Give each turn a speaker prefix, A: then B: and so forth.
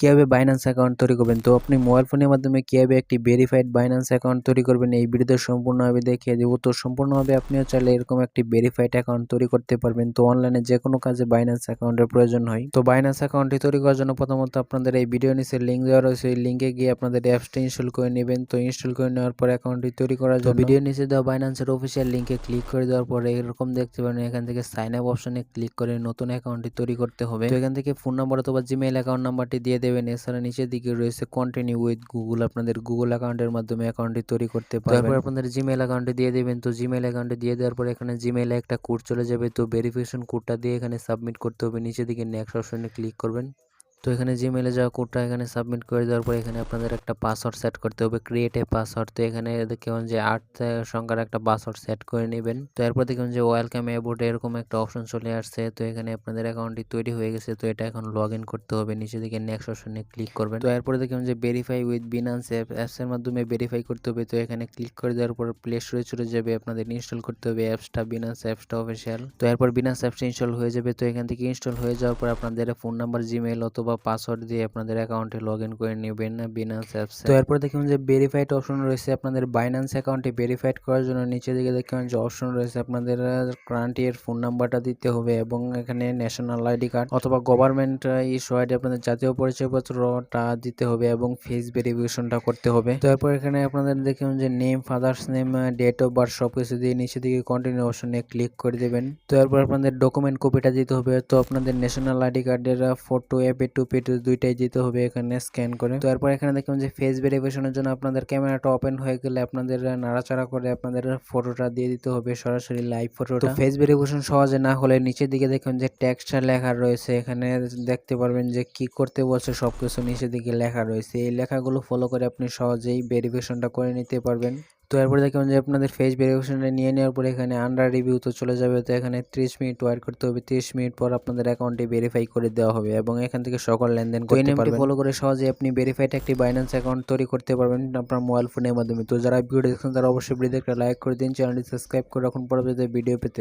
A: কীভাবে Binance account তৈরি করবেন? তো আপনি মোবাইল ফোনের মাধ্যমে কীভাবে একটি ভেরিফাইড বাইন্যান্স অ্যাকাউন্ট তৈরি করবেন? এই ভিডিওতে সম্পূর্ণভাবে দেখিয়ে দেবো। তো সম্পূর্ণভাবে আপনিও চাইলে এরকম একটি ভেরিফাইড অ্যাকাউন্ট তৈরি করতে পারবেন। তো অনলাইনে যে কোনো কাজে বাইন্যান্স অ্যাকাউন্টের প্রয়োজন হয়। তো বাইন্যান্স অ্যাকাউন্টটি তৈরি করার জন্য প্রথমত আপনাদের এই ভিডিও নিচে লিঙ্ক দেওয়া রয়েছে। এই লিঙ্কে গিয়ে আপনাদের অ্যাপসটা ইনস্টল করে নেবেন। তো ইনস্টল করে নেওয়ার পর অ্যাকাউন্টটি তৈরি করার জন্য ভিডিও নিচে দেওয়া বাইন্যান্সের অফিসিয়াল লিঙ্কে ক্লিক করে দেওয়ার পরে এরকম দেখতে পারেন এখান থেকে সাইন আপ অপশনে ক্লিক করে নতুন অ্যাকাউন্টটি তৈরি করতে হবে। তো এখান থেকে ফোন নাম্বার অথবা জিমেইল অ্যাকাউন্ট নাম্বারটি দিয়ে দেবেন। এছাড়া নিচের দিকে রয়েছে কন্টিনিউ উইথ গুগল আপনাদের গুগল অ্যাকাউন্টের মাধ্যমে অ্যাকাউন্টটি তৈরি করতে পারবেন। তারপর আপনাদের জিমেল অ্যাকাউন্টে দিয়ে দেবেন। তো জিমেল অ্যাকাউন্টে দিয়ে দেওয়ার পরে এখানে জিমেলে একটা কোড চলে যাবে। তো ভেরিফিকেশন কোডটা দিয়ে এখানে সাবমিট করতে হবে। নিচের দিকে নেক্সট অপশনে ক্লিক করবেন। তো এখানে জিমেলে যাওয়া কোডটা এখানে সাবমিট করে দেওয়ার পর এখানে আপনাদের একটা পাসওয়ার্ড সেট করতে হবে ক্রিয়েট এ পাসওয়ার্ড তো এখানে দেখুন যে আট সংখ্যার একটা পাসওয়ার্ড সেট করে নেবেন। তো এরপর দেখুন যে ওয়েলকাম অ্যাবোর্ড এরকম একটা অপশন চলে আসছে। তো এখানে আপনাদের অ্যাকাউন্টটি তৈরি হয়ে গেছে। তো এটা এখন লগ করতে হবে। নিচে দিকে নেক্সট অপশনে ক্লিক করবেন। তো এরপরে দেখুন যে ভেরিফাই উইথ বিনান্স অ্যাপ অ্যাপসের মাধ্যমে ভেরিফাই করতে হবে। তো এখানে ক্লিক করে দেওয়ার পর প্লে স্টোরে চলে যাবে। আপনাদের ইনস্টল করতে হবে অ্যাপসটা বিনান্স অ্যাপসটা অফিসিয়াল তো এরপর বিনান্স অ্যাপসটা ইনস্টল হয়ে যাবে। তো এখান থেকে ইনস্টল হয়ে যাওয়ার পর আপনাদের ফোন নাম্বার জিমেল অথবা পাসওয়ার্ড দিয়ে আপনাদের অ্যাকাউন্টে লগ ইন করে নেবেন না বিনান্স অ্যাপস তো এরপর দেখুন যে ভেরিফাইড অপশন রয়েছে আপনাদের বাইন্যান্স অ্যাকাউন্টে ভেরিফাইড করার জন্য নিচে দিকে দেখুন যে অপশন রয়েছে আপনাদের কারেন্ট এর ফোন নাম্বারটা দিতে হবে এবং এখানে ন্যাশনাল আইডি কার্ড অথবা গভর্নমেন্ট ইস্যু আইডি আপনাদের জাতীয় পরিচয়পত্রটা দিতে হবে এবং ফেস ভেরিফিকেশনটা করতে হবে। তো এরপর এখানে আপনাদের দেখুন যে name father's name date of birth সব কিছু দিয়ে নিচে দিকে কন্টিনিউ অপশনে ক্লিক করে দেবেন। তো এরপর আপনাদের ডকুমেন্ট কপিটা দিতে হবে। তো আপনাদের ন্যাশনাল আইডি কার্ডের ফটো এপে টু পেটু দুইটাই দিতে হবে এখানে স্ক্যান করে। তো এরপর এখানে দেখুন যে ফেস ভেরিফিকেশনের জন্য আপনাদের ক্যামেরাটা ওপেন হয়ে গেলে আপনাদের নাড়াচাড়া করে আপনাদের ফটোটা দিয়ে দিতে হবে সরাসরি লাইভ ফটোটা ফেস ভেরিফিকেশন সহজে না হলে নিচের দিকে দেখুন যে টেক্সটটা লেখা রয়েছে। এখানে দেখতে পারবেন যে কি করতে বলছে সবকিছু নিচের দিকে লেখা রয়েছে। এই লেখাগুলো ফলো করে আপনি সহজেই ভেরিফিকেশনটা করে নিতে পারবেন। তো এরপরে দেখবেন যে আপনাদের ফেস ভেরিফিকেশনটা নিয়ে নেওয়ার পরে এখানে আন্ডার রিভিউ তো চলে যাবে। তো এখানে ত্রিশ মিনিট ওয়েট করতে হবে। ত্রিশ মিনিট পর আপনাদের অ্যাকাউন্টটি ভেরিফাই করে দেওয়া হবে এবং এখান থেকে সকল লেনদেন করতে পারবেন। ফলো করে সহজে আপনি ভেরিফাইড একটি বাইন্যান্স অ্যাকাউন্ট তৈরি করতে পারবেন আপনার মোবাইল ফোনের মাধ্যমে। তো যারা ভিডিও দেখছেন তারা অবশ্যই ভিডিও একটা লাইক করে দিন। চ্যানেলটি সাবস্ক্রাইব করে রাখুন। পরবর্তীতে ভিডিও পেতে